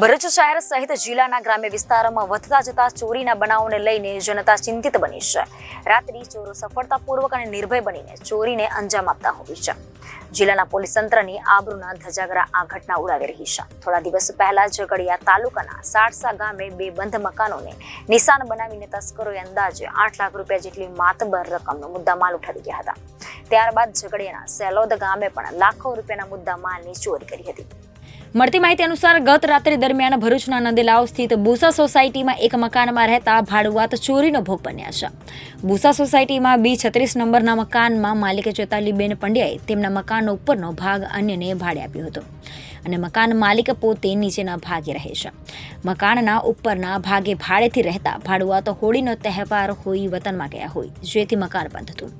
ભરૂચ શહેર સહિત જિલ્લાના ગ્રામ્ય વિસ્તારોમાં વધતા જતા ચોરીના બનાવોને લઈને જનતા ચિંતિત બની છે. રાત્રિ ચોરો સફળતાપૂર્વક અને નિર્ભય બનીને ચોરીને અંજામ આપતા હોય છે. જિલ્લાના પોલીસ તંત્રની આબરૂના ધજાગરા આ ઘટના ઉડાવી રહી છે. થોડા દિવસ પહેલા ઝઘડિયા તાલુકાના સાડસા ગામે બે બંધ મકાનોને નિશાન બનાવીને તસ્કરોએ અંદાજે આઠ લાખ રૂપિયા જેટલી માતબર રકમનો મુદ્દામાલ ઉઠાવી ગયા હતા. ત્યારબાદ ઝઘડિયાના સેલોદ ગામે પણ લાખો રૂપિયાના મુદ્દામાલની ચોરી કરી હતી. મળતી માહિતી અનુસાર ગત રાત્રિ દરમિયાન ભરૂચના નંદેલાવ સ્થિત બુસા સોસાયટીમાં એક મકાનમાં રહેતા ભાડુઆત ચોરીનો ભોગ બન્યા છે. બુસા સોસાયટીમાં બી છત્રીસ નંબરના મકાનમાં માલિકે ચેતાલીબેન પંડ્યાએ તેમના મકાનનો ઉપરનો ભાગ અન્યને ભાડે આપ્યો હતો. અને મકાન માલિક પોતે નીચેના ભાગે રહે છે. મકાનના ઉપરના ભાગે ભાડેથી રહેતા ભાડુઆતો હોળીનો તહેવાર હોઈ વતનમાં ગયા હોય, જેથી મકાન બંધ હતું.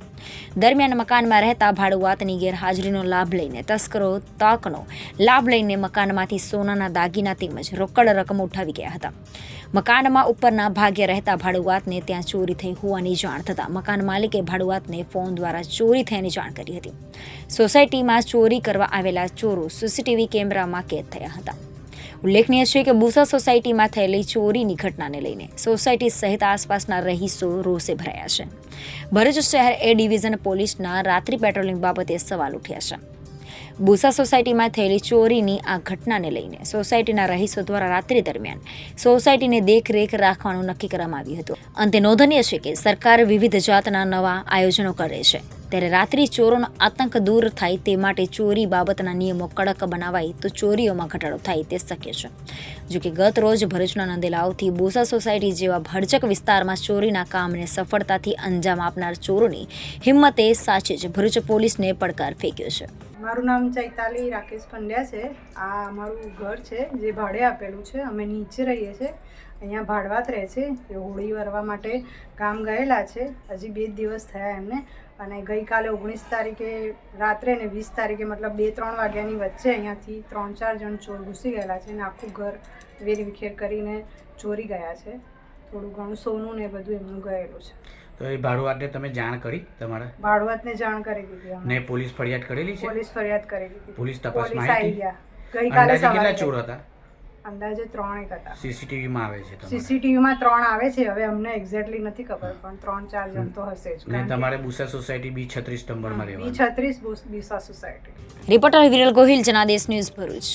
દરમિયાન મકાનમાં રહેતા ભાડુઆતની ગેરહાજરીનો લાભ લઈને તસ્કરો તકનો લાભ લઈને મકાનમાંથી સોનાના દાગીના તેમજ રોકડ રકમ ઉઠાવી ગયા હતા. મકાનમાં ઉપરના ભાગે રહેતા ભાડુઆતને ત્યાં ચોરી થઈ હોવાની જાણ થતાં મકાન માલિકે ભાડુઆતને ફોન દ્વારા ચોરી થયાની જાણ કરી હતી. સોસાયટીમાં ચોરી કરવા આવેલા ચોરો સીસીટીવી કેમેરામાં કેદ થયા હતા. ઉલ્લેખનીય છે કે બુસા સોસાયટીમાં થયેલી ચોરીની ઘટનાને લઈને સોસાયટી સહિત આસપાસના રહીશો રોષે ભરાયા છે. ભરૂચ શહેર એ ડિવિઝન પોલીસના રાત્રિ પેટ્રોલિંગ બાબતે સવાલ ઉઠ્યા છે. બુસા સોસાયટીમાં થયેલી ચોરીની આ ઘટનાને લઈને સોસાયટીના રહીશો દ્વારા રાત્રિ દરમિયાન સોસાયટીને દેખરેખ રાખવાનું નક્કી કરવામાં આવ્યું હતું. અંતે નોંધનીય છે કે સરકાર વિવિધ જાતના નવા આયોજનો કરે છે. ત્યારે રાત્રિ ચોરોનો આતંક દૂર થાય તે માટે ચોરી બાબતના નિયમો કડક બનાવાય તો ચોરીઓમાં ઘટાડો થાય તે શક્ય છે. જોકે ગત રોજ ભરૂચના નંદેલાવથી બોસા સોસાયટી જેવા ભરચક વિસ્તારમાં ચોરીના કામને સફળતાથી અંજામ આપનાર ચોરોની હિંમતે સાચે જ ભરૂચ પોલીસને પડકાર ફેંક્યો છે. મારું નામ ચૈતાલી રાકેશ પંડ્યા છે. આ અમારું ઘર છે, જે ભાડે આપેલું છે. અમે નીચે રહીએ છીએ. અહીંયા ભાડવાત રહે છે. એ હોળી વરવા માટે ગામ ગયેલા છે. હજી બે દિવસ થયા એમને. અને ગઈકાલે ઓગણીસ તારીખે રાત્રે ને વીસ તારીખે, મતલબ બે ત્રણ વાગ્યાની વચ્ચે અહીંયાથી ત્રણ ચાર જણ ચોર ઘૂસી ગયેલા છે અને આખું ઘર વેરવિખેર કરીને ચોરી ગયા છે. થોડું ઘણું સોનું ને બધું એમનું ગયેલું છે. તો એ ભાડુઆતને તમે જાણ કરી તમારા? ભાડુઆતને જાણ કરી દીધી ને પોલીસ ફરિયાદ કરેલી છે? પોલીસ ફરિયાદ કરી દીધી. પોલીસ તપાસમાં આવી ગયા. ગઈકાલે અંદાજે કેટલા ચોર હતા? અંદાજે ત્રણ એક હતા. સીસીટીવીમાં આવે છે સીસીટીવી સીસીટીવીમાં ત્રણ આવે છે. હવે અમને એક્ઝેક્ટલી નથી ખબર પણ ત્રણ ચાર જણ તો હશે જ. ને તમારે બુસા સોસાયટી બી છત્રીસ નંબરમાં બી રહેવાનું? છત્રીસ બુસા society. Reporter Viral Gohil Janadesh news Bharuch.